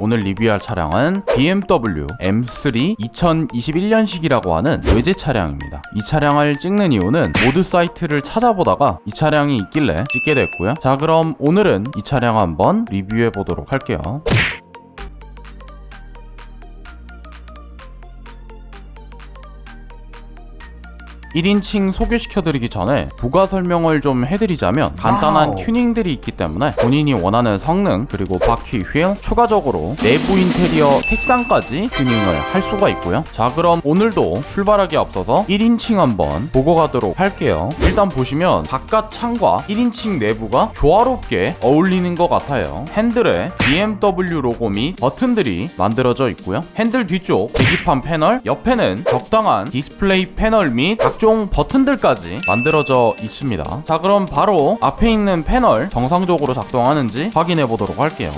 오늘 리뷰할 차량은 BMW M3 2021년식이라고 하는 외제 차량입니다. 이 차량을 찍는 이유는 모드 사이트를 찾아보다가 이 차량이 있길래 찍게 됐고요. 자, 그럼 오늘은 이 차량 한번 리뷰해 보도록 할게요. 일인칭 소개시켜드리기 전에 부가 설명을 좀 해드리자면 간단한. 튜닝들이 있기 때문에 본인이 원하는 성능 그리고 바퀴 휠 추가적으로 내부 인테리어 색상까지 튜닝을 할 수가 있고요. 자 그럼 오늘도 출발하기 앞서서 1인칭 한번 보고 가도록 할게요. 일단 보시면 바깥 창과 1인칭 내부가 조화롭게 어울리는 것 같아요. 핸들에 BMW 로고 및 버튼들이 만들어져 있고요. 핸들 뒤쪽 계기판 패널 옆에는 적당한 디스플레이 패널 및 각종 버튼들까지 만들어져 있습니다. 자 그럼 바로 앞에 있는 패널 정상적으로 작동하는지 확인해 보도록 할게요.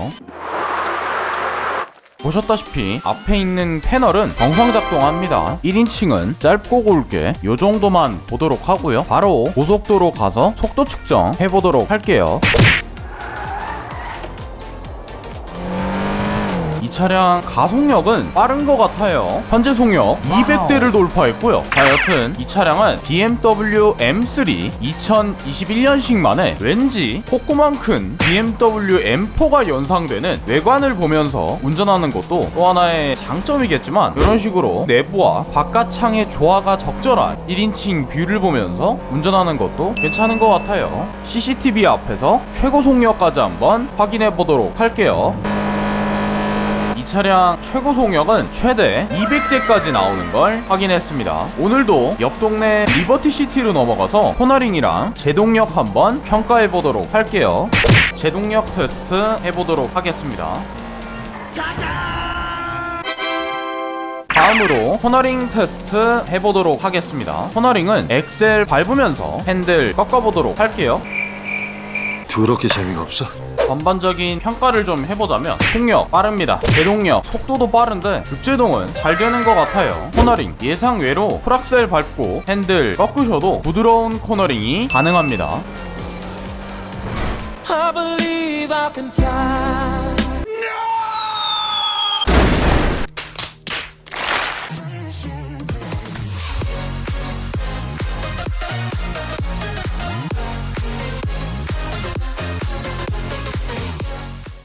보셨다시피 앞에 있는 패널은 정상 작동합니다. 1인칭은 짧고 굵게 요 정도만 보도록 하고요. 바로 고속도로 가서 속도 측정 해보도록 할게요 이 차량 가속력은 빠른 것 같아요. 현재 속력 200대를 돌파했고요. 자, 여튼 이 차량은 BMW M3 2021년식 만에 왠지 코코만 큰 BMW M4가 연상되는 외관을 보면서 운전하는 것도 또 하나의 장점이겠지만 이런 식으로 내부와 바깥 창의 조화가 적절한 1인칭 뷰를 보면서 운전하는 것도 괜찮은 것 같아요. CCTV 앞에서 최고 속력까지 한번 확인해 보도록 할게요. 이 차량 최고 속력은 최대 200대까지 나오는 걸 확인했습니다. 오늘도 옆 동네 리버티 시티로 넘어가서 코너링이랑 제동력 한번 평가해 보도록 할게요. 제동력 테스트 해보도록 하겠습니다. 다음으로 코너링 테스트 해보도록 하겠습니다. 코너링은 엑셀 밟으면서 핸들 꺾어보도록 할게요. 그렇게 재미가 없어? 전반적인 평가를 좀 해보자면 속력 빠릅니다. 제동력 속도도 빠른데 육제동은 잘 되는 것 같아요. 코너링 예상 외로 프락셀 밟고 핸들 꺾으셔도 부드러운 코너링이 가능합니다. I